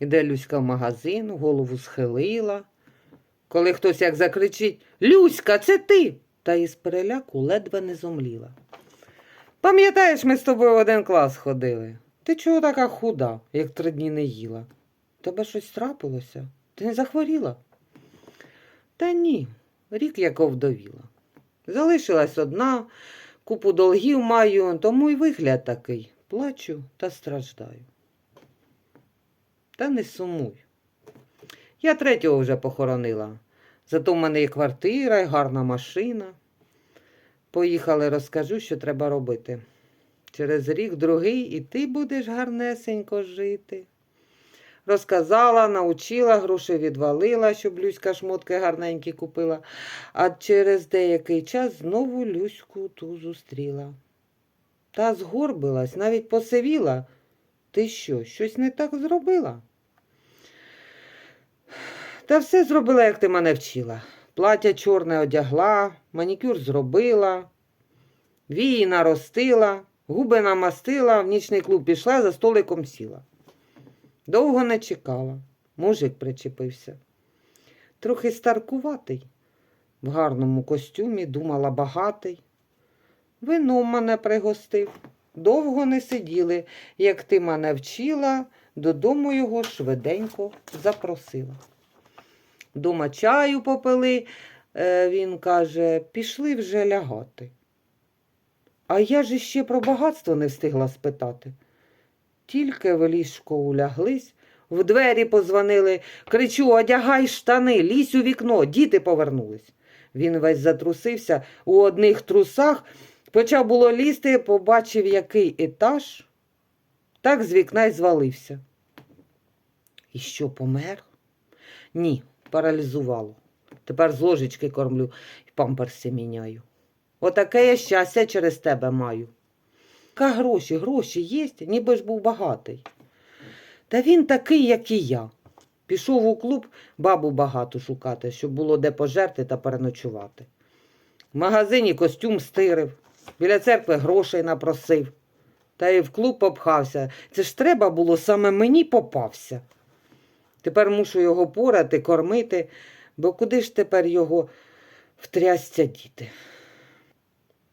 Іде Люська в магазин, голову схилила. Коли хтось як закричить Люська, це ти. Та із переляку ледве не зомліла. Пам'ятаєш, ми з тобою в один клас ходили. Ти чого така худа, як три дні не їла? Тебе щось трапилося? Ти не захворіла? Та ні, рік як овдовіла. Залишилась одна, купу долгів маю, тому й вигляд такий. Плачу та страждаю. Та не сумуй. Я третього вже похоронила. Зато в мене і квартира, і гарна машина. Поїхали, розкажу, що треба робити. Через рік другий і ти будеш гарнесенько жити. Розказала, научила, гроші відвалила, щоб Люська шмотки гарненькі купила, а через деякий час знову Люську ту зустріла. Та згорбилась, навіть посивіла. Ти що, щось не так зробила? Та все зробила, як ти мене вчила. Плаття чорне одягла, манікюр зробила, вії наростила, губи намастила, в нічний клуб пішла, за столиком сіла. Довго не чекала. Мужик причепився. Трохи старкуватий. В гарному костюмі думала багатий. Вином мене пригостив. Довго не сиділи, як ти мене вчила, додому його швиденько запросила. Дома чаю попили, е, він каже, пішли вже лягати. А я ж іще про багатство не встигла спитати. Тільки в ліжко уляглись, в двері позвонили, кричу, одягай штани, лізь у вікно, діти повернулись. Він весь затрусився у одних трусах, почав було лізти, побачив, який етаж, так з вікна й звалився. І що, помер? Ні, паралізувало. Тепер з ложечки кормлю і памперси міняю. Отаке я щастя через тебе маю. Ка гроші, гроші є, ніби ж був багатий. Та він такий, як і я. Пішов у клуб бабу багату шукати, щоб було де пожерти та переночувати. В магазині костюм стирив, біля церкви грошей напросив. Та й в клуб попхався. Це ж треба було саме мені попався. Тепер мушу його порати, кормити, бо куди ж тепер його втрясться діти?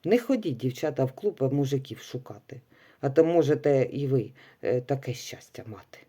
Не ходіть, дівчата, в клуб мужиків шукати, а то можете і ви е, таке щастя мати.